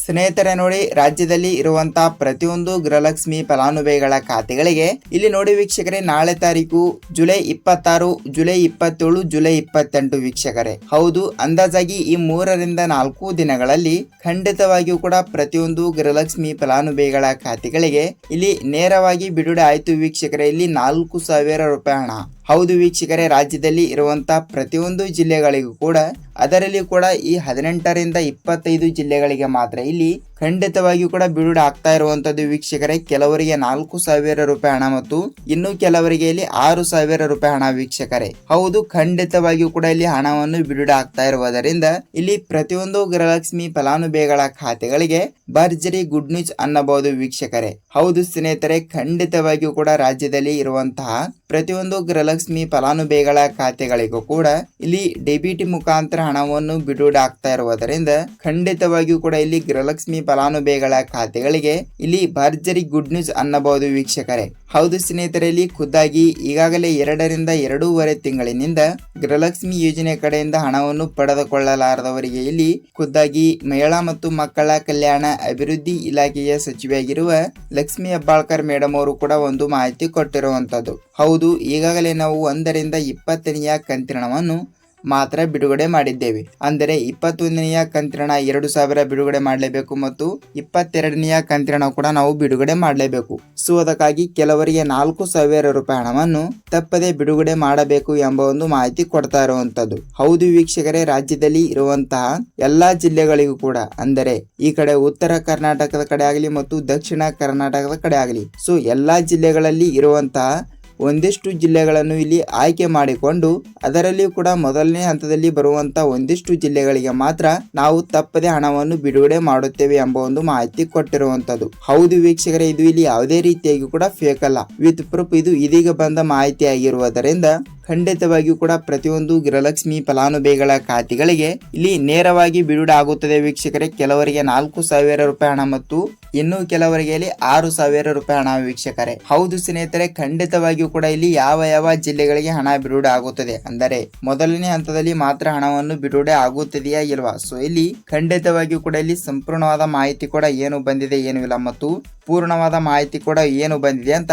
ಸ್ನೇಹಿತರೆ ನೋಡಿ, ರಾಜ್ಯದಲ್ಲಿ ಇರುವಂತಹ ಪ್ರತಿಯೊಂದು ಗೃಹಲಕ್ಷ್ಮಿ ಫಲಾನುಭವಿಗಳ ಖಾತೆಗಳಿಗೆ ಇಲ್ಲಿ ನೋಡಿ ವೀಕ್ಷಕರೇ, ನಾಳೆ ತಾರೀಕು ಜುಲೈ ಇಪ್ಪತ್ತಾರು, ಜುಲೈ ಇಪ್ಪತ್ತೇಳು, ಜುಲೈ ಇಪ್ಪತ್ತೆಂಟು ವೀಕ್ಷಕರೇ. ಹೌದು, ಅಂದಾಜಾಗಿ ಈ ಮೂರರಿಂದ ನಾಲ್ಕು ದಿನಗಳಲ್ಲಿ ಖಂಡಿತವಾಗಿಯೂ ಕೂಡ ಪ್ರತಿಯೊಂದು ಗೃಹಲಕ್ಷ್ಮಿ ಫಲಾನುಭವಿಗಳ ಖಾತೆಗಳಿಗೆ ಇಲ್ಲಿ ನೇರವಾಗಿ ಬಿಡುಗಡೆ ಆಯಿತು ವೀಕ್ಷಕರೇ. ಇಲ್ಲಿ ನಾಲ್ಕು ಸಾವಿರ ರೂಪಾಯಿ ಹಣ ಹೌದು ವೀಕ್ಷಕರೇ, ರಾಜ್ಯದಲ್ಲಿ ಇರುವಂತಹ ಪ್ರತಿಯೊಂದು ಜಿಲ್ಲೆಗಳಿಗೂ ಕೂಡ ಅದರಲ್ಲಿ ಕೂಡ ಈ ಹದಿನೆಂಟರಿಂದ ಇಪ್ಪತ್ತೈದು ಜಿಲ್ಲೆಗಳಿಗೆ ಮಾತ್ರ. ಇಲ್ಲಿ ಖಂಡಿತವಾಗಿಯೂ ಕೂಡ ಬಿಡುಗಡೆ ಆಗ್ತಾ ಇರುವಂತದ್ದು ವೀಕ್ಷಕರೇ, ಕೆಲವರಿಗೆ ನಾಲ್ಕು ಸಾವಿರ ರೂಪಾಯಿ ಹಣ ಮತ್ತು ಇನ್ನು ಕೆಲವರಿಗೆ ಇಲ್ಲಿ ಆರು ಸಾವಿರ ರೂಪಾಯಿ ಹಣ ವೀಕ್ಷಕರೇ. ಹೌದು, ಖಂಡಿತವಾಗಿಯೂ ಕೂಡ ಇಲ್ಲಿ ಹಣವನ್ನು ಬಿಡುಗಡೆ ಆಗ್ತಾ ಇರುವುದರಿಂದ ಇಲ್ಲಿ ಪ್ರತಿಯೊಂದು ಗೃಹಲಕ್ಷ್ಮಿ ಫಲಾನುಭವಿಗಳ ಖಾತೆಗಳಿಗೆ ಭರ್ಜರಿ ಗುಡ್ ನ್ಯೂಸ್ ಅನ್ನಬಹುದು ವೀಕ್ಷಕರೇ. ಹೌದು ಸ್ನೇಹಿತರೆ, ಖಂಡಿತವಾಗಿಯೂ ಕೂಡ ರಾಜ್ಯದಲ್ಲಿ ಇರುವಂತಹ ಪ್ರತಿಯೊಂದು ಗೃಹಲಕ್ಷ್ಮಿ ಫಲಾನುಭವಿಗಳ ಖಾತೆಗಳಿಗೂ ಕೂಡ ಇಲ್ಲಿ ಡೆಬಿಟ್ ಮುಖಾಂತರ ಹಣವನ್ನು ಬಿಡುಗಡೆ ಆಗ್ತಾ ಇರುವುದರಿಂದ ಖಂಡಿತವಾಗಿಯೂ ಕೂಡ ಇಲ್ಲಿ ಗೃಹಲಕ್ಷ್ಮಿ ಫಲಾನುಭವಿಗಳ ಖಾತೆಗಳಿಗೆ ಇಲ್ಲಿ ಭರ್ಜರಿ ಗುಡ್ ನ್ಯೂಸ್ ಅನ್ನಬಹುದು ವೀಕ್ಷಕರೇ. ಹೌದು ಸ್ನೇಹಿತರಲ್ಲಿ, ಖುದ್ದಾಗಿ ಈಗಾಗಲೇ ಎರಡರಿಂದ ಎರಡೂವರೆ ತಿಂಗಳಿನಿಂದ ಗೃಹಲಕ್ಷ್ಮಿ ಯೋಜನೆ ಕಡೆಯಿಂದ ಹಣವನ್ನು ಪಡೆದುಕೊಳ್ಳಲಾರದವರಿಗೆ ಇಲ್ಲಿ ಖುದ್ದಾಗಿ ಮಹಿಳಾ ಮತ್ತು ಮಕ್ಕಳ ಕಲ್ಯಾಣ ಅಭಿವೃದ್ಧಿ ಇಲಾಖೆಯ ಸಚಿವೆಯಾಗಿರುವ ಲಕ್ಷ್ಮಿ ಹೆಬ್ಬಾಳ್ಕರ್ ಮೇಡಮ್ ಅವರು ಕೂಡ ಒಂದು ಮಾಹಿತಿ ಕೊಟ್ಟಿರುವಂತದ್ದು. ಹೌದು, ಈಗಾಗಲೇ ನಾವು ಒಂದರಿಂದ ಇಪ್ಪತ್ತನೆಯ ಕಂತಿನವನ್ನು ಮಾತ್ರ ಬಿಡುಗಡೆ ಮಾಡಿದ್ದೇವೆ. ಅಂದರೆ ಇಪ್ಪತ್ತೊಂದನೆಯ ಕಂತಿನ ಎರಡು ಸಾವಿರ ಬಿಡುಗಡೆ ಮಾಡಲೇಬೇಕು ಮತ್ತು ಇಪ್ಪತ್ತೆರಡನೆಯ ಕಂತಿನ ಕೂಡ ನಾವು ಬಿಡುಗಡೆ ಮಾಡಲೇಬೇಕು. ಸೊ, ಅದಕ್ಕಾಗಿ ಕೆಲವರಿಗೆ ನಾಲ್ಕು ಸಾವಿರ ರೂಪಾಯಿ ಹಣವನ್ನು ತಪ್ಪದೆ ಬಿಡುಗಡೆ ಮಾಡಬೇಕು ಎಂಬ ಒಂದು ಮಾಹಿತಿ ಕೊಡ್ತಾ ಇರುವಂತದ್ದು ಹೌದು ವೀಕ್ಷಕರೇ, ರಾಜ್ಯದಲ್ಲಿ ಇರುವಂತಹ ಎಲ್ಲಾ ಜಿಲ್ಲೆಗಳಿಗೂ ಕೂಡ, ಅಂದರೆ ಈ ಕಡೆ ಉತ್ತರ ಕರ್ನಾಟಕದ ಕಡೆ ಆಗಲಿ ಮತ್ತು ದಕ್ಷಿಣ ಕರ್ನಾಟಕದ ಕಡೆ ಆಗಲಿ. ಸೊ, ಎಲ್ಲಾ ಜಿಲ್ಲೆಗಳಲ್ಲಿ ಇರುವಂತಹ ಒಂದಿಷ್ಟು ಜಿಲ್ಲೆಗಳನ್ನು ಇಲ್ಲಿ ಆಯ್ಕೆ ಮಾಡಿಕೊಂಡು ಅದರಲ್ಲಿಯೂ ಕೂಡ ಮೊದಲನೇ ಹಂತದಲ್ಲಿ ಬರುವಂತ ಒಂದಿಷ್ಟು ಜಿಲ್ಲೆಗಳಿಗೆ ಮಾತ್ರ ನಾವು ತಪ್ಪದೆ ಹಣವನ್ನು ಬಿಡುಗಡೆ ಮಾಡುತ್ತೇವೆ ಎಂಬ ಒಂದು ಮಾಹಿತಿ ಕೊಟ್ಟಿರುವಂತದ್ದು ಹೌದು ವೀಕ್ಷಕರೇ, ಇದು ಇಲ್ಲಿ ಯಾವುದೇ ರೀತಿಯಾಗಿ ಕೂಡ ಫೇಕ್ ಅಲ್ಲ. ವಿತ್ ಪ್ರೂಫ್ ಇದು ಇದೀಗ ಬಂದ ಮಾಹಿತಿ ಆಗಿರುವುದರಿಂದ ಖಂಡಿತವಾಗಿಯೂ ಕೂಡ ಪ್ರತಿಯೊಂದು ಗೃಹಲಕ್ಷ್ಮಿ ಫಲಾನುಭವಿಗಳ ಖಾತೆಗಳಿಗೆ ಇಲ್ಲಿ ನೇರವಾಗಿ ಬಿಡುಗಡೆ ಆಗುತ್ತದೆ ವೀಕ್ಷಕರೇ. ಕೆಲವರಿಗೆ ನಾಲ್ಕು ಸಾವಿರ ರೂಪಾಯಿ ಹಣ ಮತ್ತು ಇನ್ನು ಕೆಲವರಿಗೆ ಇಲ್ಲಿ ಆರು ಸಾವಿರ ರೂಪಾಯಿ ಹಣ ವೀಕ್ಷಕರೇ. ಹೌದು ಸ್ನೇಹಿತರೆ, ಖಂಡಿತವಾಗಿಯೂ ಕೂಡ ಇಲ್ಲಿ ಯಾವ ಯಾವ ಜಿಲ್ಲೆಗಳಿಗೆ ಹಣ ಬಿಡುಗಡೆ ಆಗುತ್ತದೆ? ಅಂದರೆ ಮೊದಲನೇ ಹಂತದಲ್ಲಿ ಮಾತ್ರ ಹಣವನ್ನು ಬಿಡುಗಡೆ ಆಗುತ್ತಿದೆಯಾ ಇಲ್ವಾ? ಸೊ ಇಲ್ಲಿ ಖಂಡಿತವಾಗಿಯೂ ಕೂಡ ಇಲ್ಲಿ ಸಂಪೂರ್ಣವಾದ ಮಾಹಿತಿ ಕೂಡ ಏನು ಬಂದಿದೆ, ಏನು ಇಲ್ಲ. ಮತ್ತು ಪೂರ್ಣವಾದ ಮಾಹಿತಿ ಕೂಡ ಏನು ಬಂದಿದೆ ಅಂತ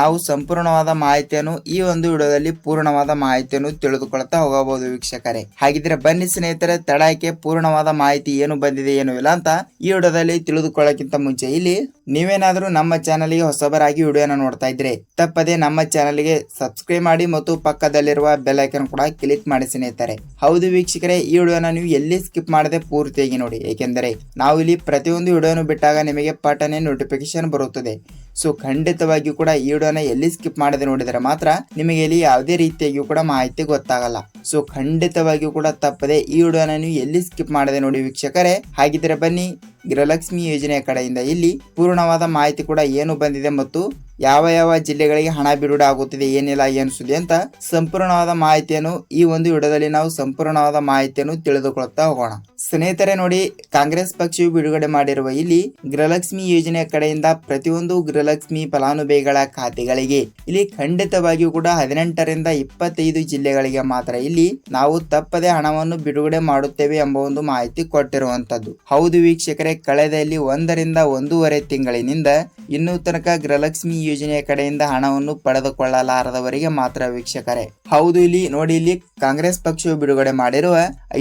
ನಾವು ಸಂಪೂರ್ಣವಾದ ಮಾಹಿತಿಯನ್ನು ಈ ಒಂದು ವಿಡಿಯೋದಲ್ಲಿ ಪೂರ್ಣವಾದ ಮಾಹಿತಿಯನ್ನು ತಿಳಿದುಕೊಳ್ಳುತ್ತಾ ಹೋಗಬಹುದು ವೀಕ್ಷಕರೇ. ಹಾಗಿದ್ರೆ ಬನ್ನಿ ಸ್ನೇಹಿತರೆ ತಡಕ್ಕೆ ಪೂರ್ಣವಾದ ಮಾಹಿತಿ ಏನು ಬಂದಿದೆ ಏನು ಇಲ್ಲ ಅಂತ ಈ ವಿಡಿಯೋದಲ್ಲಿ ತಿಳಿದುಕೊಳ್ಳಕ್ಕಿಂತ ಮುಂಚೆ ಇಲ್ಲಿ ನೀವೇನಾದರೂ ನಮ್ಮ ಚಾನಲ್ಗೆ ಹೊಸಬರಾಗಿ ವಿಡಿಯೋನ ನೋಡ್ತಾ ಇದ್ರೆ ತಪ್ಪದೆ ನಮ್ಮ ಚಾನಲ್ಗೆ ಸಬ್ಸ್ಕ್ರೈಬ್ ಮಾಡಿ ಮತ್ತು ಪಕ್ಕದಲ್ಲಿರುವ ಬೆಲ್ ಐಕನ್ ಕೂಡ ಕ್ಲಿಕ್ ಮಾಡಿ ಸ್ನೇಹಿತರೆ. ಹೌದು ವೀಕ್ಷಕರೇ, ಈ ವಿಡಿಯೋನ ನೀವು ಎಲ್ಲಿ ಸ್ಕಿಪ್ ಮಾಡದೆ ಪೂರ್ತಿಯಾಗಿ ನೋಡಿ. ಏಕೆಂದರೆ ನಾವು ಇಲ್ಲಿ ಪ್ರತಿಯೊಂದು ವಿಡಿಯೋನು ಬಿಟ್ಟಾಗ ನಿಮಗೆ ಪಟನೆ ನೋಟಿಫಿಕೇಶನ್ ಬರುತ್ತದೆ. ಸೊ ಖಂಡಿತವಾಗಿಯೂ ಕೂಡ ಈ ವಿಡಿಯೋನ ಎಲ್ಲಿ ಸ್ಕಿಪ್ ಮಾಡದೆ ನೋಡಿದರೆ ಮಾತ್ರ ನಿಮಗೆ ಇಲ್ಲಿ ಯಾವುದೇ ರೀತಿಯಾಗಿಯೂ ಕೂಡ ಮಾಹಿತಿ ಗೊತ್ತಾಗಲ್ಲ. ಸೊ ಖಂಡಿತವಾಗಿಯೂ ಕೂಡ ತಪ್ಪದೆ ಈ ವಿಡಿಯೋನ ನೀವು ಎಲ್ಲಿ ಸ್ಕಿಪ್ ಮಾಡದೆ ನೋಡಿ ವೀಕ್ಷಕರೇ. ಹಾಗಿದ್ರೆ ಬನ್ನಿ ಗೃಹಲಕ್ಷ್ಮಿ ಯೋಜನೆಯ ಕಡೆಯಿಂದ ಇಲ್ಲಿ ಪೂರ್ಣವಾದ ಮಾಹಿತಿ ಕೂಡ ಏನು ಬಂದಿದೆ ಮತ್ತು ಯಾವ ಯಾವ ಜಿಲ್ಲೆಗಳಿಗೆ ಹಣ ಬಿಡುಗಡೆ ಆಗುತ್ತಿದೆ, ಏನಿಲ್ಲ, ಏನು ಸುದ್ದಿ ಅಂತ ಸಂಪೂರ್ಣವಾದ ಮಾಹಿತಿಯನ್ನು ಈ ಒಂದು ವಿಡಿಯೋದಲ್ಲಿ ನಾವು ಸಂಪೂರ್ಣವಾದ ಮಾಹಿತಿಯನ್ನು ತಿಳಿದುಕೊಳ್ಳುತ್ತಾ ಹೋಗೋಣ. ಸ್ನೇಹಿತರೆ ನೋಡಿ, ಕಾಂಗ್ರೆಸ್ ಪಕ್ಷವು ಬಿಡುಗಡೆ ಮಾಡಿರುವ ಇಲ್ಲಿ ಗೃಹಲಕ್ಷ್ಮಿ ಯೋಜನೆ ಕಡೆಯಿಂದ ಪ್ರತಿಯೊಂದು ಗೃಹಲಕ್ಷ್ಮಿ ಫಲಾನುಭವಿಗಳ ಖಾತೆಗಳಿಗೆ ಇಲ್ಲಿ ಖಂಡಿತವಾಗಿಯೂ ಕೂಡ ಹದಿನೆಂಟರಿಂದ ಇಪ್ಪತ್ತೈದು ಜಿಲ್ಲೆಗಳಿಗೆ ಮಾತ್ರ ಇಲ್ಲಿ ನಾವು ತಪ್ಪದೆ ಹಣವನ್ನು ಬಿಡುಗಡೆ ಮಾಡುತ್ತೇವೆ ಎಂಬ ಒಂದು ಮಾಹಿತಿ ಕೊಟ್ಟಿರುವಂತದ್ದು ಹೌದು ವೀಕ್ಷಕರೇ, ಕಳೆದ ಇಲ್ಲಿ ಒಂದರಿಂದ ಒಂದೂವರೆ ತಿಂಗಳಿನಿಂದ ಇನ್ನೂ ತನಕ ಗೃಹಲಕ್ಷ್ಮಿ ಯೋಜನೆಯ ಕಡೆಯಿಂದ ಹಣವನ್ನು ಪಡೆದುಕೊಳ್ಳಲಾರದವರಿಗೆ ಮಾತ್ರ ವೀಕ್ಷಕರೇ. ಹೌದು, ಇಲ್ಲಿ ನೋಡಿ, ಇಲ್ಲಿ ಕಾಂಗ್ರೆಸ್ ಪಕ್ಷವು ಬಿಡುಗಡೆ ಮಾಡಿರುವ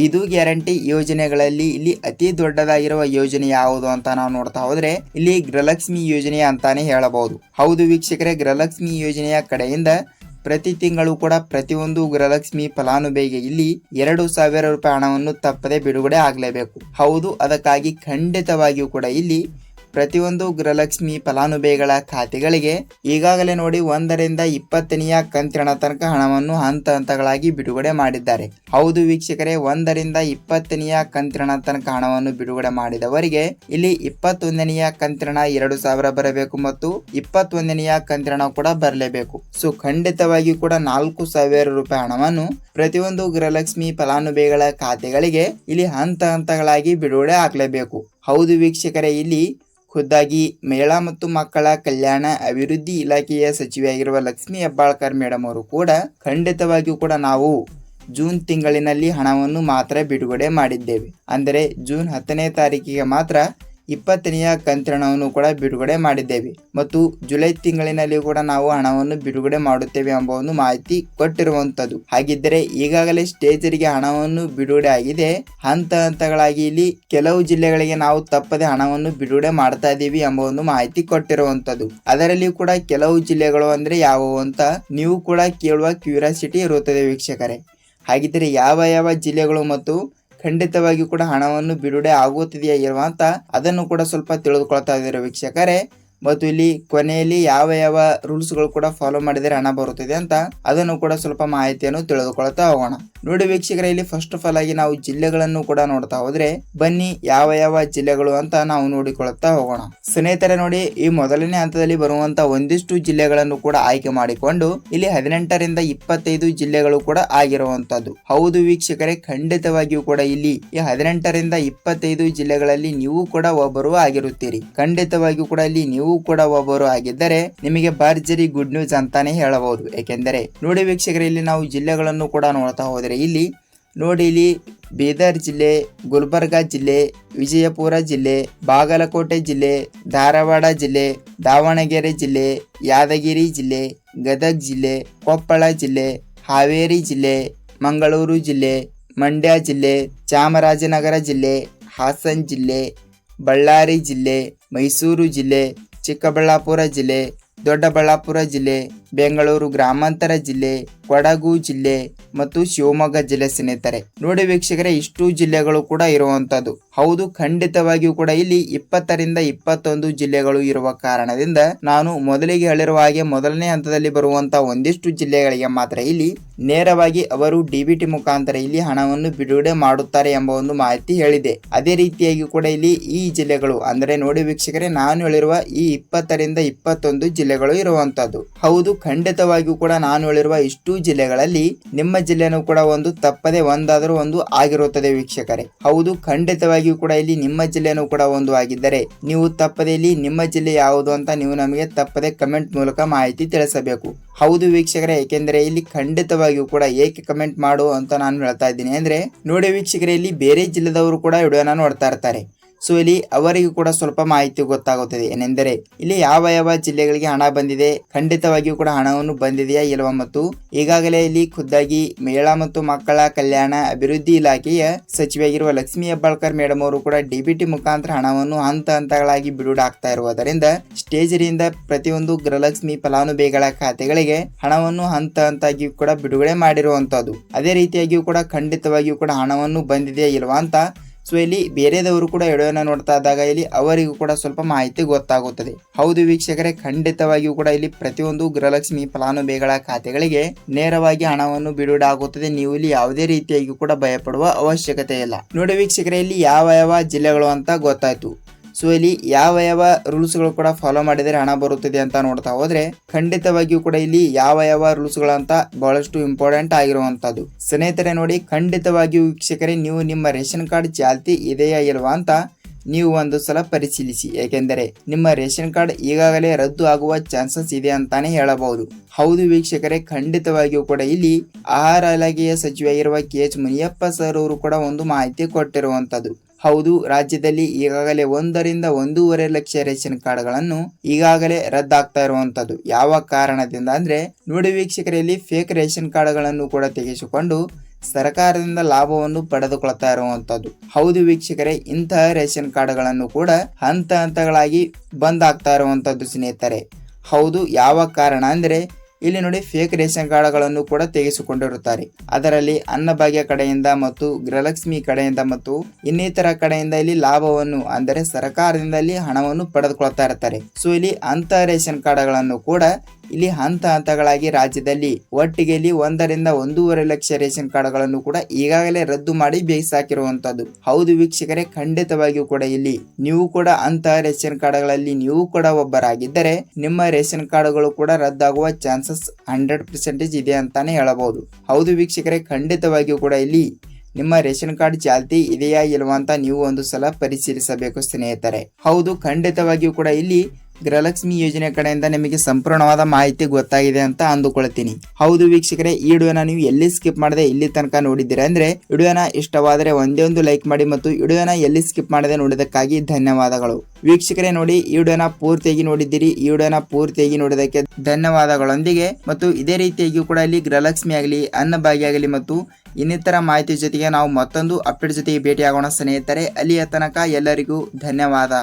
ಐದು ಗ್ಯಾರಂಟಿ ಯೋಜನೆಗಳಲ್ಲಿ ಇಲ್ಲಿ ಅತಿ ದೊಡ್ಡದಾಗಿರುವ ಯೋಜನೆ ಯಾವುದು ಅಂತ ನಾವು ನೋಡ್ತಾ ಹೋದ್ರೆ, ಇಲ್ಲಿ ಗೃಹಲಕ್ಷ್ಮಿ ಯೋಜನೆ ಅಂತಾನೆ ಹೇಳಬಹುದು. ಹೌದು ವೀಕ್ಷಕರೇ, ಗೃಹಲಕ್ಷ್ಮಿ ಯೋಜನೆಯ ಕಡೆಯಿಂದ ಪ್ರತಿ ತಿಂಗಳು ಕೂಡ ಪ್ರತಿಯೊಂದು ಗೃಹಲಕ್ಷ್ಮಿ ಫಲಾನುಭವಿಗೆ ಇಲ್ಲಿ ಎರಡು ಸಾವಿರ ರೂಪಾಯಿ ಹಣವನ್ನು ತಪ್ಪದೆ ಬಿಡುಗಡೆ ಆಗಲೇಬೇಕು. ಹೌದು, ಅದಕ್ಕಾಗಿ ಖಂಡಿತವಾಗಿಯೂ ಕೂಡ ಇಲ್ಲಿ ಪ್ರತಿಯೊಂದು ಗೃಹಲಕ್ಷ್ಮಿ ಫಲಾನುಭವಿಗಳ ಖಾತೆಗಳಿಗೆ ಈಗಾಗಲೇ ನೋಡಿ ಒಂದರಿಂದ ಇಪ್ಪತ್ತನೆಯ ಕಂತಿನ ತನಕ ಹಣವನ್ನು ಹಂತ ಹಂತಗಳಾಗಿ ಬಿಡುಗಡೆ ಮಾಡಿದ್ದಾರೆ. ಹೌದು ವೀಕ್ಷಕರೇ, ಒಂದರಿಂದ ಇಪ್ಪತ್ತನೆಯ ಕಂತಿನ ತನಕ ಹಣವನ್ನು ಬಿಡುಗಡೆ ಮಾಡಿದವರಿಗೆ ಇಲ್ಲಿ ಇಪ್ಪತ್ತೊಂದನೆಯ ಕಂತಿನ ಎರಡು ಸಾವಿರ ಬರಬೇಕು ಮತ್ತು ಇಪ್ಪತ್ತೊಂದನೆಯ ಕಂತಿನ ಕೂಡ ಬರಲೇಬೇಕು. ಸೊ, ಖಂಡಿತವಾಗಿ ಕೂಡ ನಾಲ್ಕು ಸಾವಿರ ರೂಪಾಯಿ ಹಣವನ್ನು ಪ್ರತಿಯೊಂದು ಗೃಹಲಕ್ಷ್ಮಿ ಫಲಾನುಭವಿಗಳ ಖಾತೆಗಳಿಗೆ ಇಲ್ಲಿ ಹಂತ ಹಂತಗಳಾಗಿ ಬಿಡುಗಡೆ ಆಗಲೇಬೇಕು. ಹೌದು ವೀಕ್ಷಕರೇ, ಇಲ್ಲಿ ಖುದ್ದಾಗಿ ಮಹಿಳಾ ಮತ್ತು ಮಕ್ಕಳ ಕಲ್ಯಾಣ ಅಭಿವೃದ್ಧಿ ಇಲಾಖೆಯ ಸಚಿವೆಯಾಗಿರುವ ಲಕ್ಷ್ಮಿ ಹೆಬ್ಬಾಳ್ಕರ್ ಮೇಡಮ್ ಅವರು ಕೂಡ ಖಂಡಿತವಾಗಿಯೂ ಕೂಡ ನಾವು ಜೂನ್ ತಿಂಗಳಿನಲ್ಲಿ ಹಣವನ್ನು ಮಾತ್ರ ಬಿಡುಗಡೆ ಮಾಡಿದ್ದೇವೆ. ಅಂದರೆ ಜೂನ್ ಹತ್ತನೇ ತಾರೀಕಿಗೆ ಮಾತ್ರ ಇಪ್ಪತ್ತನೆಯ ಕಂತಿನ ಹಣವನ್ನು ಕೂಡ ಬಿಡುಗಡೆ ಮಾಡಿದ್ದೇವೆ. ಮತ್ತು ಜುಲೈ ತಿಂಗಳಿನಲ್ಲಿ ಕೂಡ ನಾವು ಹಣವನ್ನು ಬಿಡುಗಡೆ ಮಾಡುತ್ತೇವೆ ಎಂಬ ಒಂದು ಮಾಹಿತಿ ಕೊಟ್ಟಿರುವಂತದ್ದು ಹಾಗಿದ್ದರೆ ಈಗಾಗಲೇ ಸ್ಟೇಜರಿಗೆ ಹಣವನ್ನು ಬಿಡುಗಡೆ ಆಗಿದೆ. ಹಂತ ಹಂತಗಳಾಗಿ ಇಲ್ಲಿ ಕೆಲವು ಜಿಲ್ಲೆಗಳಿಗೆ ನಾವು ತಪ್ಪದೆ ಹಣವನ್ನು ಬಿಡುಗಡೆ ಮಾಡ್ತಾ ಇದ್ದೀವಿ ಎಂಬ ಒಂದು ಮಾಹಿತಿ ಕೊಟ್ಟಿರುವಂತದ್ದು ಅದರಲ್ಲಿ ಕೂಡ ಕೆಲವು ಜಿಲ್ಲೆಗಳು ಅಂದ್ರೆ ಯಾವುವು ಅಂತ ನೀವು ಕೂಡ ಕೇಳುವ ಕ್ಯೂರಿಯಾಸಿಟಿ ಇರುತ್ತದೆ ವೀಕ್ಷಕರೇ. ಹಾಗಿದ್ದರೆ ಯಾವ ಯಾವ ಜಿಲ್ಲೆಗಳು ಮತ್ತು ಖಂಡಿತವಾಗಿ ಕೂಡ ಹಣವನ್ನು ಬಿಡುಗಡೆ ಆಗುತ್ತಿದೆಯಾ ಇಲ್ವಾ ಅಂತ ಅದನ್ನು ಕೂಡ ಸ್ವಲ್ಪ ತಿಳಿದುಕೊಳ್ತಾ ಇದ್ದಾರೆ ವೀಕ್ಷಕರೇ. ಮತ್ತು ಇಲ್ಲಿ ಕೊನೆಯಲ್ಲಿ ಯಾವ ಯಾವ ರೂಲ್ಸ್ಗಳು ಕೂಡ ಫಾಲೋ ಮಾಡಿದರೆ ಹಣ ಬರುತ್ತದೆ ಅಂತ ಅದನ್ನು ಕೂಡ ಸ್ವಲ್ಪ ಮಾಹಿತಿಯನ್ನು ತಿಳಿದುಕೊಳ್ತಾ ಹೋಗೋಣ. ನೋಡಿ ವೀಕ್ಷಕರೇ, ಇಲ್ಲಿ ಫಸ್ಟ್ ಆಫ್ ಆಲ್ ಆಗಿ ನಾವು ಜಿಲ್ಲೆಗಳನ್ನು ಕೂಡ ನೋಡ್ತಾ ಹೋದ್ರೆ ಬನ್ನಿ ಯಾವ ಯಾವ ಜಿಲ್ಲೆಗಳು ಅಂತ ನಾವು ನೋಡಿಕೊಳ್ಳುತ್ತಾ ಹೋಗೋಣ. ಸ್ನೇಹಿತರೆ, ನೋಡಿ ಈ ಮೊದಲನೇ ಹಂತದಲ್ಲಿ ಬರುವಂತ ಒಂದಿಷ್ಟು ಜಿಲ್ಲೆಗಳನ್ನು ಕೂಡ ಆಯ್ಕೆ ಮಾಡಿಕೊಂಡು ಇಲ್ಲಿ ಹದಿನೆಂಟರಿಂದ ಇಪ್ಪತ್ತೈದು ಜಿಲ್ಲೆಗಳು ಕೂಡ ಆಗಿರುವಂತದ್ದು. ಹೌದು ವೀಕ್ಷಕರೇ, ಖಂಡಿತವಾಗಿಯೂ ಕೂಡ ಇಲ್ಲಿ ಈ ಹದಿನೆಂಟರಿಂದ ಇಪ್ಪತ್ತೈದು ಜಿಲ್ಲೆಗಳಲ್ಲಿ ನೀವು ಕೂಡ ಒಬ್ಬರು ಆಗಿರುತ್ತೀರಿ. ಖಂಡಿತವಾಗಿಯೂ ಕೂಡ ಇಲ್ಲಿ ನೀವು ಕೂಡ ಒಬ್ಬರು ಆಗಿದ್ದರೆ ನಿಮಗೆ ಭರ್ಜರಿ ಗುಡ್ ನ್ಯೂಸ್ ಅಂತಾನೆ ಹೇಳಬಹುದು. ಏಕೆಂದರೆ ನೋಡಿ ವೀಕ್ಷಕರ, ಇಲ್ಲಿ ನಾವು ಜಿಲ್ಲೆಗಳನ್ನು ಕೂಡ ನೋಡ್ತಾ ಹೋದರೆ ಇಲ್ಲಿ ನೋಡಿ ಇಲ್ಲಿ ಬೀದರ್ ಜಿಲ್ಲೆ, ಗುಲ್ಬರ್ಗಾ ಜಿಲ್ಲೆ, ವಿಜಯಪುರ ಜಿಲ್ಲೆ, ಬಾಗಲಕೋಟೆ ಜಿಲ್ಲೆ, ಧಾರವಾಡ ಜಿಲ್ಲೆ, ದಾವಣಗೆರೆ ಜಿಲ್ಲೆ, ಯಾದಗಿರಿ ಜಿಲ್ಲೆ, ಗದಗ್ ಜಿಲ್ಲೆ, ಕೊಪ್ಪಳ ಜಿಲ್ಲೆ, ಹಾವೇರಿ ಜಿಲ್ಲೆ, ಮಂಗಳೂರು ಜಿಲ್ಲೆ, ಮಂಡ್ಯ ಜಿಲ್ಲೆ, ಚಾಮರಾಜನಗರ ಜಿಲ್ಲೆ, ಹಾಸನ್ ಜಿಲ್ಲೆ, ಬಳ್ಳಾರಿ ಜಿಲ್ಲೆ, ಮೈಸೂರು ಜಿಲ್ಲೆ ಚಿಕ್ಕಬಳ್ಳಾಪುರ ಜಿಲ್ಲೆ ದೊಡ್ಡಬಳ್ಳಾಪುರ ಜಿಲ್ಲೆ ಬೆಂಗಳೂರು ಗ್ರಾಮಾಂತರ ಜಿಲ್ಲೆ ಕೊಡಗು ಜಿಲ್ಲೆ ಮತ್ತು ಶಿವಮೊಗ್ಗ ಜಿಲ್ಲೆ ಸ್ನೇಹಿತರೆ. ನೋಡಿ ವೀಕ್ಷಕರೇ, ಇಷ್ಟು ಜಿಲ್ಲೆಗಳು ಕೂಡ ಇರುವಂತದ್ದು ಹೌದು, ಖಂಡಿತವಾಗಿಯೂ ಕೂಡ ಇಲ್ಲಿ ಇಪ್ಪತ್ತರಿಂದ ಇಪ್ಪತ್ತೊಂದು ಜಿಲ್ಲೆಗಳು ಇರುವ ಕಾರಣದಿಂದ ನಾನು ಮೊದಲಿಗೆ ಹೇಳಿರುವ ಹಾಗೆ ಮೊದಲನೇ ಹಂತದಲ್ಲಿ ಬರುವಂತಹ ಒಂದಿಷ್ಟು ಜಿಲ್ಲೆಗಳಿಗೆ ಮಾತ್ರ ಇಲ್ಲಿ ನೇರವಾಗಿ ಅವರು ಡಿಬಿಟಿ ಮುಖಾಂತರ ಇಲ್ಲಿ ಹಣವನ್ನು ಬಿಡುಗಡೆ ಮಾಡುತ್ತಾರೆ ಎಂಬ ಒಂದು ಮಾಹಿತಿ ಹೇಳಿದೆ. ಅದೇ ರೀತಿಯಾಗಿ ಕೂಡ ಇಲ್ಲಿ ಈ ಜಿಲ್ಲೆಗಳು ಅಂದರೆ ನೋಡಿ ವೀಕ್ಷಕರೇ, ನಾನು ಹೇಳಿರುವ ಈ ಇಪ್ಪತ್ತರಿಂದ ಇಪ್ಪತ್ತೊಂದು ಜಿಲ್ಲೆಗಳು ಇರುವಂತದ್ದು ಹೌದು, ಖಂಡಿತವಾಗಿಯೂ ಕೂಡ ನಾನು ಹೇಳಿರುವ ಇಷ್ಟು ಜಿಲ್ಲೆಗಳಲ್ಲಿ ನಿಮ್ಮ ಜಿಲ್ಲೆನೂ ಕೂಡ ಒಂದು ತಪ್ಪದೆ ಒಂದಾದರೂ ಒಂದು ಆಗಿರುತ್ತದೆ ವೀಕ್ಷಕರೇ. ಹೌದು, ಖಂಡಿತವಾಗಿಯೂ ಕೂಡ ಇಲ್ಲಿ ನಿಮ್ಮ ಜಿಲ್ಲೆನೂ ಕೂಡ ಒಂದು ಆಗಿದ್ದರೆ ನೀವು ತಪ್ಪದೇ ಇಲ್ಲಿ ನಿಮ್ಮ ಜಿಲ್ಲೆ ಯಾವುದು ಅಂತ ನೀವು ನಮಗೆ ತಪ್ಪದೆ ಕಮೆಂಟ್ ಮೂಲಕ ಮಾಹಿತಿ ತಿಳಿಸಬೇಕು. ಹೌದು ವೀಕ್ಷಕರೇ, ಏಕೆಂದರೆ ಇಲ್ಲಿ ಖಂಡಿತವಾಗಿಯೂ ಕೂಡ ಏಕೆ ಕಮೆಂಟ್ ಮಾಡು ಅಂತ ನಾನು ಹೇಳ್ತಾ ಇದ್ದೀನಿ. ಅಂದ್ರೆ ನೋಡಿ ವೀಕ್ಷಕರೇ, ಇಲ್ಲಿ ಬೇರೆ ಜಿಲ್ಲೆದವರು ಕೂಡ ವಿಡಿಯೋನ ನೋಡ್ತಾ ಇರ್ತಾರೆ. ಸೊ ಇಲ್ಲಿ ಅವರಿಗೂ ಕೂಡ ಸ್ವಲ್ಪ ಮಾಹಿತಿ ಗೊತ್ತಾಗುತ್ತದೆ. ಏನೆಂದರೆ, ಇಲ್ಲಿ ಯಾವ ಯಾವ ಜಿಲ್ಲೆಗಳಿಗೆ ಹಣ ಬಂದಿದೆ, ಖಂಡಿತವಾಗಿಯೂ ಕೂಡ ಹಣವನ್ನು ಬಂದಿದೆಯಾ ಇಲ್ವಾ ಮತ್ತು ಈಗಾಗಲೇ ಇಲ್ಲಿ ಖುದ್ದಾಗಿ ಮಹಿಳಾ ಮತ್ತು ಮಕ್ಕಳ ಕಲ್ಯಾಣ ಅಭಿವೃದ್ಧಿ ಇಲಾಖೆಯ ಸಚಿವೆಯಾಗಿರುವ ಲಕ್ಷ್ಮಿ ಹೆಬ್ಬಾಳ್ಕರ್ ಮೇಡಮ್ ಅವರು ಕೂಡ ಡಿಬಿಟಿ ಮುಖಾಂತರ ಹಣವನ್ನು ಹಂತ ಹಂತಗಳಾಗಿ ಬಿಡುಗಡೆ ಆಗ್ತಾ ಇರುವುದರಿಂದ ಸ್ಟೇಜರಿಂದ ಪ್ರತಿಯೊಂದು ಗೃಹಲಕ್ಷ್ಮಿ ಫಲಾನುಭವಿಗಳ ಖಾತೆಗಳಿಗೆ ಹಣವನ್ನು ಹಂತ ಹಂತಾಗಿ ಕೂಡ ಬಿಡುಗಡೆ ಮಾಡಿರುವಂತದ್ದು ಅದೇ ರೀತಿಯಾಗಿಯೂ ಕೂಡ ಖಂಡಿತವಾಗಿಯೂ ಕೂಡ ಹಣವನ್ನು ಬಂದಿದೆಯಾ ಇಲ್ವಾ ಅಂತ ಸೊ ಇಲ್ಲಿ ಬೇರೆದವರು ಕೂಡ ವಿಡಿಯೋನ ನೋಡ್ತಾ ಇದ್ದಾಗ ಇಲ್ಲಿ ಅವರಿಗೂ ಕೂಡ ಸ್ವಲ್ಪ ಮಾಹಿತಿ ಗೊತ್ತಾಗುತ್ತದೆ. ಹೌದು ವೀಕ್ಷಕರೇ, ಖಂಡಿತವಾಗಿಯೂ ಕೂಡ ಇಲ್ಲಿ ಪ್ರತಿಯೊಂದು ಗೃಹಲಕ್ಷ್ಮಿ ಫಲಾನುಭವಿಗಳ ಖಾತೆಗಳಿಗೆ ನೇರವಾಗಿ ಹಣವನ್ನು ಬಿಡುಗಡೆ ನೀವು ಇಲ್ಲಿ ಯಾವುದೇ ರೀತಿಯಾಗಿ ಕೂಡ ಭಯಪಡುವ ಅವಶ್ಯಕತೆ ಇಲ್ಲ. ನೋಡಿ ವೀಕ್ಷಕರೇ, ಇಲ್ಲಿ ಯಾವ ಯಾವ ಜಿಲ್ಲೆಗಳು ಅಂತ ಗೊತ್ತಾಯ್ತು. ಸೊ ಇಲ್ಲಿ ಯಾವ ಯಾವ ರೂಲ್ಸ್ಗಳು ಕೂಡ ಫಾಲೋ ಮಾಡಿದರೆ ಹಣ ಬರುತ್ತದೆ ಅಂತ ನೋಡ್ತಾ ಹೋದ್ರೆ, ಖಂಡಿತವಾಗಿಯೂ ಕೂಡ ಇಲ್ಲಿ ಯಾವ ಯಾವ ರೂಲ್ಸ್ಗಳಂತ ಅಂತ ಬಹಳಷ್ಟು ಇಂಪಾರ್ಟೆಂಟ್ ಆಗಿರುವಂತದ್ದು ಸ್ನೇಹಿತರೆ ನೋಡಿ, ಖಂಡಿತವಾಗಿಯೂ ವೀಕ್ಷಕರೇ, ನೀವು ನಿಮ್ಮ ರೇಷನ್ ಕಾರ್ಡ್ ಚಾಲ್ತಿ ಇದೆಯಾ ಇಲ್ವಾ ಅಂತ ನೀವು ಒಂದು ಸಲ ಪರಿಶೀಲಿಸಿ. ಏಕೆಂದರೆ ನಿಮ್ಮ ರೇಷನ್ ಕಾರ್ಡ್ ಈಗಾಗಲೇ ರದ್ದು ಆಗುವ ಚಾನ್ಸಸ್ ಇದೆ ಅಂತಾನೆ ಹೇಳಬಹುದು. ಹೌದು ವೀಕ್ಷಕರೇ, ಖಂಡಿತವಾಗಿಯೂ ಕೂಡ ಇಲ್ಲಿ ಆಹಾರ ಇಲಾಖೆಯ ಸಚಿವರಾಗಿರುವ ಕೆ ಎಚ್ ಮುನಿಯಪ್ಪ ಸರ್ ಅವರು ಕೂಡ ಒಂದು ಮಾಹಿತಿ ಕೊಟ್ಟಿರುವಂತದ್ದು ಹೌದು, ರಾಜ್ಯದಲ್ಲಿ ಈಗಾಗಲೇ ಒಂದರಿಂದ ಒಂದೂವರೆ ಲಕ್ಷ ರೇಷನ್ ಕಾರ್ಡ್ಗಳನ್ನು ಈಗಾಗಲೇ ರದ್ದಾಗ್ತಾ ಇರುವಂತದ್ದು ಯಾವ ಕಾರಣದಿಂದ ಅಂದ್ರೆ, ನೋಡಿ ವೀಕ್ಷಕರಲ್ಲಿ ಫೇಕ್ ರೇಷನ್ ಕಾರ್ಡ್ಗಳನ್ನು ಕೂಡ ತೆಗೆಸಿಕೊಂಡು ಸರ್ಕಾರದಿಂದ ಲಾಭವನ್ನು ಪಡೆದುಕೊಳ್ತಾ ಇರುವಂತದ್ದು ಹೌದು ವೀಕ್ಷಕರೇ, ಇಂತಹ ರೇಷನ್ ಕಾರ್ಡ್ಗಳನ್ನು ಕೂಡ ಹಂತ ಹಂತಗಳಾಗಿ ಬಂದ್ ಆಗ್ತಾ ಇರುವಂತದ್ದು ಸ್ನೇಹಿತರೆ. ಹೌದು, ಯಾವ ಕಾರಣ ಅಂದ್ರೆ ಇಲ್ಲಿ ನೋಡಿ ಫೇಕ್ ರೇಷನ್ ಕಾರ್ಡ್ಗಳನ್ನು ಕೂಡ ತೆಗೆಸಿಕೊಂಡಿರುತ್ತಾರೆ. ಅದರಲ್ಲಿ ಅನ್ನಭಾಗ್ಯ ಕಡೆಯಿಂದ ಮತ್ತು ಗೃಹಲಕ್ಷ್ಮಿ ಕಡೆಯಿಂದ ಮತ್ತು ಇನ್ನಿತರ ಕಡೆಯಿಂದ ಇಲ್ಲಿ ಲಾಭವನ್ನು, ಅಂದರೆ ಸರ್ಕಾರದಿಂದ ಇಲ್ಲಿ ಹಣವನ್ನು ಪಡೆದುಕೊಳ್ತಾ ಇರ್ತಾರೆ. ಸೊ ಇಲ್ಲಿ ಅಂತ ರೇಷನ್ ಕಾರ್ಡ್ಗಳನ್ನು ಕೂಡ ಇಲ್ಲಿ ಹಂತ ಹಂತಗಳಾಗಿ ರಾಜ್ಯದಲ್ಲಿ ಒಟ್ಟಿಗೆ ಇಲ್ಲಿ ಒಂದರಿಂದ ಒಂದೂವರೆ ಲಕ್ಷ ರೇಷನ್ ಕಾರ್ಡ್ಗಳನ್ನು ಕೂಡ ಈಗಾಗಲೇ ರದ್ದು ಮಾಡಿ ಬೇಯಿಸಾಕಿರುವಂತದ್ದು. ಹೌದು ವೀಕ್ಷಕರೇ, ಖಂಡಿತವಾಗಿಯೂ ಕೂಡ ಇಲ್ಲಿ ನೀವು ಕೂಡ ಅಂತಹ ರೇಷನ್ ಕಾರ್ಡ್ಗಳಲ್ಲಿ ನೀವು ಕೂಡ ಒಬ್ಬರಾಗಿದ್ದರೆ ನಿಮ್ಮ ರೇಷನ್ ಕಾರ್ಡ್ಗಳು ಕೂಡ ರದ್ದಾಗುವ ಚಾನ್ಸಸ್ ಹಂಡ್ರೆಡ್ ಪರ್ಸೆಂಟೇಜ್ ಇದೆ ಅಂತಾನೆ ಹೇಳಬಹುದು. ಹೌದು ವೀಕ್ಷಕರೇ, ಖಂಡಿತವಾಗಿಯೂ ಕೂಡ ಇಲ್ಲಿ ನಿಮ್ಮ ರೇಷನ್ ಕಾರ್ಡ್ ಚಾಲ್ತಿ ಇದೆಯಾ ಇಲ್ವಾ ಅಂತ ನೀವು ಒಂದು ಸಲ ಪರಿಶೀಲಿಸಬೇಕು ಸ್ನೇಹಿತರೆ. ಹೌದು, ಖಂಡಿತವಾಗಿಯೂ ಕೂಡ ಇಲ್ಲಿ ಗೃಹಲಕ್ಷ್ಮಿ ಯೋಜನೆ ಕಡೆಯಿಂದ ನಿಮಗೆ ಸಂಪೂರ್ಣವಾದ ಮಾಹಿತಿ ಗೊತ್ತಾಗಿದೆ ಅಂತ ಅಂದುಕೊಳ್ತೀನಿ. ಹೌದು ವೀಕ್ಷಕರೇ, ಈ ವಿಡಿಯೋನ ನೀವು ಎಲ್ಲಿ ಸ್ಕಿಪ್ ಮಾಡದೆ ಇಲ್ಲಿ ತನಕ ನೋಡಿದ್ದೀರಾ ಅಂದ್ರೆ ವಿಡಿಯೋನ ಇಷ್ಟವಾದರೆ ಒಂದೇ ಒಂದು ಲೈಕ್ ಮಾಡಿ ಮತ್ತು ವಿಡಿಯೋನ ಎಲ್ಲಿ ಸ್ಕಿಪ್ ಮಾಡದೆ ನೋಡಿದಕ್ಕಾಗಿ ಧನ್ಯವಾದಗಳು. ವೀಕ್ಷಕರೇ, ನೋಡಿ, ಈ ವಿಡಿಯೋನ ಪೂರ್ತಿಯಾಗಿ ನೋಡಿದ್ದೀರಿ. ಈ ವಿಡಿಯೋನ ಪೂರ್ತಿಯಾಗಿ ನೋಡಿದಕ್ಕೆ ಧನ್ಯವಾದಗಳೊಂದಿಗೆ ಮತ್ತು ಇದೇ ರೀತಿಯಾಗಿ ಕೂಡ ಇಲ್ಲಿ ಗೃಹಲಕ್ಷ್ಮಿ ಆಗಲಿ, ಅನ್ನಭಾಗ್ಯ ಆಗಲಿ ಮತ್ತು ಇನ್ನಿತರ ಮಾಹಿತಿ ಜೊತೆಗೆ ನಾವು ಮತ್ತೊಂದು ಅಪ್ಡೇಟ್ ಜೊತೆಗೆ ಭೇಟಿಯಾಗೋಣ ಸ್ನೇಹಿತರೆ. ಅಲ್ಲಿಯ ತನಕ ಎಲ್ಲರಿಗೂ ಧನ್ಯವಾದ.